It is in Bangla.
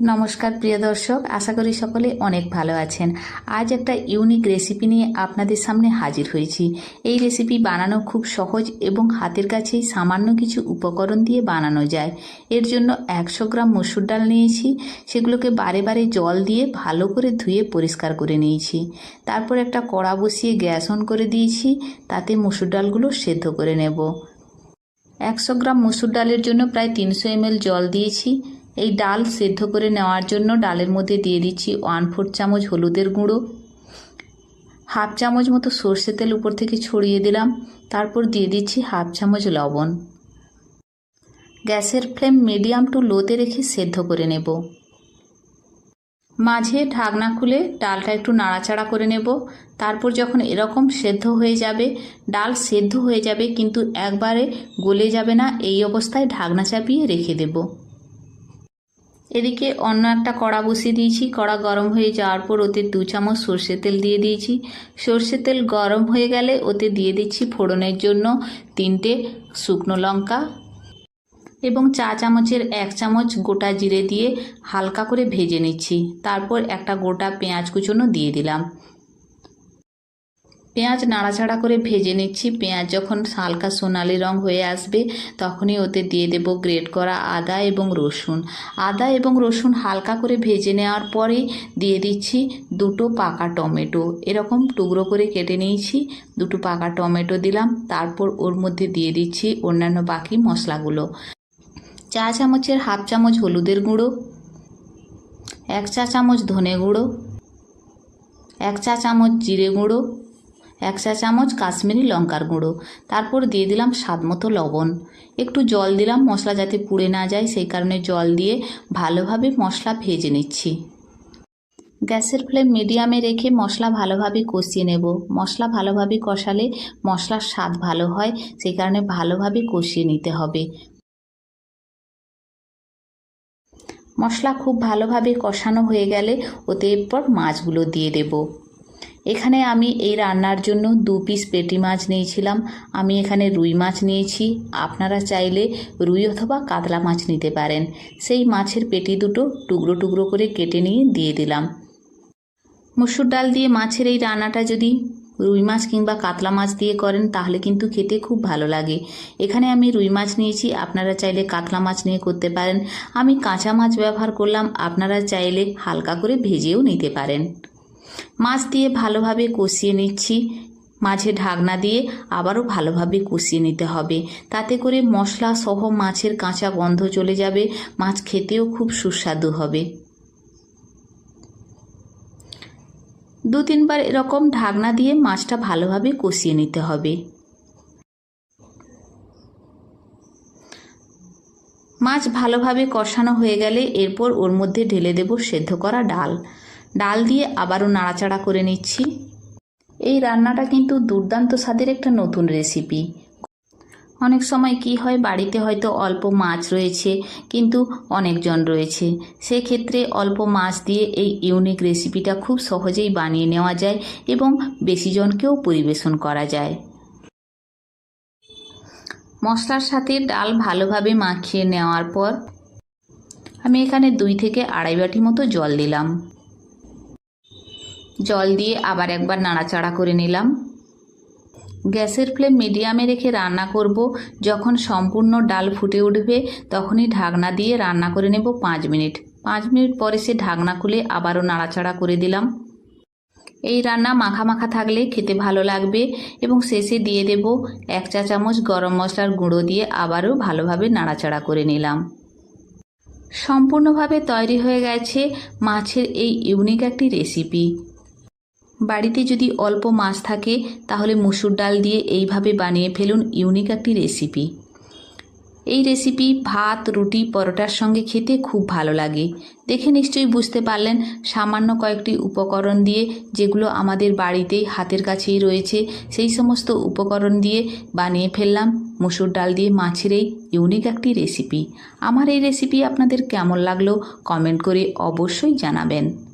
নমস্কার, প্রিয় দর্শক। আশা করি সকলে অনেক ভালো আছেন। আজ একটা ইউনিক রেসিপি নিয়ে আপনাদের সামনে হাজির হয়েছি। এই রেসিপি বানানো খুব সহজ এবং হাতের কাছেই সামান্য কিছু উপকরণ দিয়ে বানানো যায়। এর জন্য একশো গ্রাম মসুর ডাল নিয়েছি। সেগুলোকে বারে বারে জল দিয়ে ভালো করে ধুয়ে পরিষ্কার করে নিয়েছি। তারপর একটা কড়া বসিয়ে গ্যাস অন করে দিয়েছি। তাতে মসুর ডালগুলো সেদ্ধ করে নেব। একশো গ্রাম মসুর ডালের জন্য প্রায় তিনশো এমএল জল দিয়েছি। এই ডাল সেদ্ধ করে নেওয়ার জন্য ডালের মধ্যে দিয়ে দিচ্ছি ওয়ান ফোর চামচ হলুদের গুঁড়ো হাফ চামচ মতো সর্ষে তেল উপর থেকে ছড়িয়ে দিলাম, তারপর দিয়ে দিচ্ছি হাফ চামচ লবণ। গ্যাসের ফ্লেম মিডিয়াম টু লোতে রেখে সেদ্ধ করে নেব। মাঝে ঢাকনা খুলে ডালটা একটু নাড়াচাড়া করে নেব। তারপর যখন এরকম সেদ্ধ হয়ে যাবে, ডাল সেদ্ধ হয়ে যাবে, কিন্তু একবারে গলে যাবে না, এই অবস্থায় ঢাকনা চাপিয়ে রেখে দেব। এদিকে অন্য একটা কড়া বসিয়ে দিয়েছি। কড়া গরম হয়ে যাওয়ার পর ওতে দু চামচ সর্ষে তেল দিয়ে দিয়েছি। সর্ষে তেল গরম হয়ে গেলে ওতে দিয়ে দিচ্ছি ফোড়নের জন্য তিনটে শুকনো লঙ্কা এবং চা চামচের এক চামচ গোটা জিরে দিয়ে হালকা করে ভেজে নিচ্ছি। তারপর একটা গোটা পেঁয়াজ কুচোনো দিয়ে দিলাম। পেঁয়াজ নাড়াচাড়া করে ভেজে নিচ্ছি। পেঁয়াজ যখন হালকা সোনালি রং হয়ে আসবে, তখনই ওতে দিয়ে দেব গ্রেট করা আদা এবং রসুন। আদা এবং রসুন হালকা করে ভেজে নেওয়ার পরেই দিয়ে দিচ্ছি দুটো পাকা টমেটো। এরকম টুকরো করে কেটে নিয়েছি, দুটো পাকা টমেটো দিলাম, তারপর ওর মধ্যে দিয়ে দিচ্ছি অন্যান্য বাকি মশলাগুলো। চা চামচের হাফ চামচ হলুদের গুঁড়ো, এক চা চামচ ধনে গুঁড়ো, এক চা চামচ জিরে গুঁড়ো এক চা চামচ কাশ্মীরি লঙ্কার গুঁড়ো। তারপর দিয়ে দিলাম স্বাদ মতো লবণ। একটু জল দিলাম, মশলা যাতে পুড়ে না যায়, সেই কারণে জল দিয়ে ভালোভাবে মশলা ভেজে নিচ্ছি। গ্যাসের ফ্লেম মিডিয়ামে রেখে মশলা ভালোভাবে কষিয়ে নেব। মশলা ভালোভাবে কষালে মশলার স্বাদ ভালো হয়, সেই কারণে ভালোভাবে কষিয়ে নিতে হবে। মশলা খুব ভালোভাবে কষানো হয়ে গেলে ওতে এরপর মাছগুলো দিয়ে দেব। এখানে আমি এই রান্নার জন্য দু পিস পেটি মাছ নিয়েছিলাম। আমি এখানে রুই মাছ নিয়েছি। আপনারা চাইলে রুই অথবা কাতলা মাছ নিতে পারেন। সেই মাছের পেটি দুটো টুকরো টুকরো করে কেটে নিয়ে দিয়ে দিলাম। মসুর ডাল দিয়ে মাছের এই রান্নাটা যদি রুই মাছ কিংবা কাতলা মাছ দিয়ে করেন, তাহলে কিন্তু খেতে খুব ভালো লাগে। এখানে আমি রুই মাছ নিয়েছি। আপনারা চাইলে কাতলা মাছ নিয়ে করতে পারেন। আমি কাঁচা মাছ ব্যবহার করলাম। আপনারা চাইলে হালকা করে ভেজেও নিতে পারেন। মাছ দিয়ে ভালোভাবে কষিয়ে নিচ্ছি। মাঝে ঢাকনা দিয়ে আবারও ভালোভাবে কষিয়ে নিতে হবে। তাতে করে মশলা সহ মাছের কাঁচা গন্ধ চলে যাবে। মাছ খেতেও খুব সুস্বাদু হবে। দু তিনবার এরকম ঢাকনা দিয়ে মাছটা ভালোভাবে কষিয়ে নিতে হবে। মাছ ভালোভাবে কষানো হয়ে গেলে এরপর ওর মধ্যে ঢেলে দেব সেদ্ধ করা ডাল। ডাল দিয়ে আবারও নাড়াচাড়া করে নিচ্ছি। এই রান্নাটা কিন্তু দুর্দান্ত স্বাদের একটা নতুন রেসিপি। অনেক সময় কি হয়, বাড়িতে হয়তো অল্প মাছ রয়েছে, কিন্তু অনেকজন রয়েছে। সেক্ষেত্রে অল্প মাছ দিয়ে এই ইউনিক রেসিপিটা খুব সহজেই বানিয়ে নেওয়া যায় এবং বেশি জনকেও পরিবেশন করা যায়। মশলার সাথে ডাল ভালোভাবে মাখিয়ে নেওয়ার পর আমি এখানে দুই থেকে আড়াই বাটি মতো জল দিলাম। জল দিয়ে আবার একবার নাড়াচাড়া করে নিলাম। গ্যাসের ফ্লেম মিডিয়ামে রেখে রান্না করব। যখন সম্পূর্ণ ডাল ফুটে উঠবে, তখনই ঢাকনা দিয়ে রান্না করে নেব পাঁচ মিনিট। পাঁচ মিনিট পরে সে ঢাকনা খুলে আবারও নাড়াচাড়া করে দিলাম। এই রান্না মাখা মাখা থাকলে খেতে ভালো লাগবে এবং শেষে দিয়ে দেব এক চা চামচ গরম মশলার গুঁড়ো দিয়ে আবারও ভালোভাবে নাড়াচাড়া করে নিলাম। সম্পূর্ণভাবে তৈরি হয়ে গেছে মাছের এই ইউনিক একটি রেসিপি। বাড়িতে যদি অল্প মাছ থাকে, তাহলে মুসুর ডাল দিয়ে এইভাবে বানিয়ে ফেলুন ইউনিক একটি রেসিপি। এই রেসিপি ভাত, রুটি, পরোটার সঙ্গে খেতে খুব ভালো লাগে। দেখে নিশ্চয়ই বুঝতে পারলেন, সামান্য কয়েকটি উপকরণ দিয়ে যেগুলো আমাদের বাড়িতেই হাতের কাছেই রয়েছে, সেই সমস্ত উপকরণ দিয়ে বানিয়ে ফেললাম মুসুর ডাল দিয়ে মাছের এই ইউনিক একটি রেসিপি। আমার এই রেসিপি আপনাদের কেমন লাগল, কমেন্ট করে অবশ্যই জানাবেন।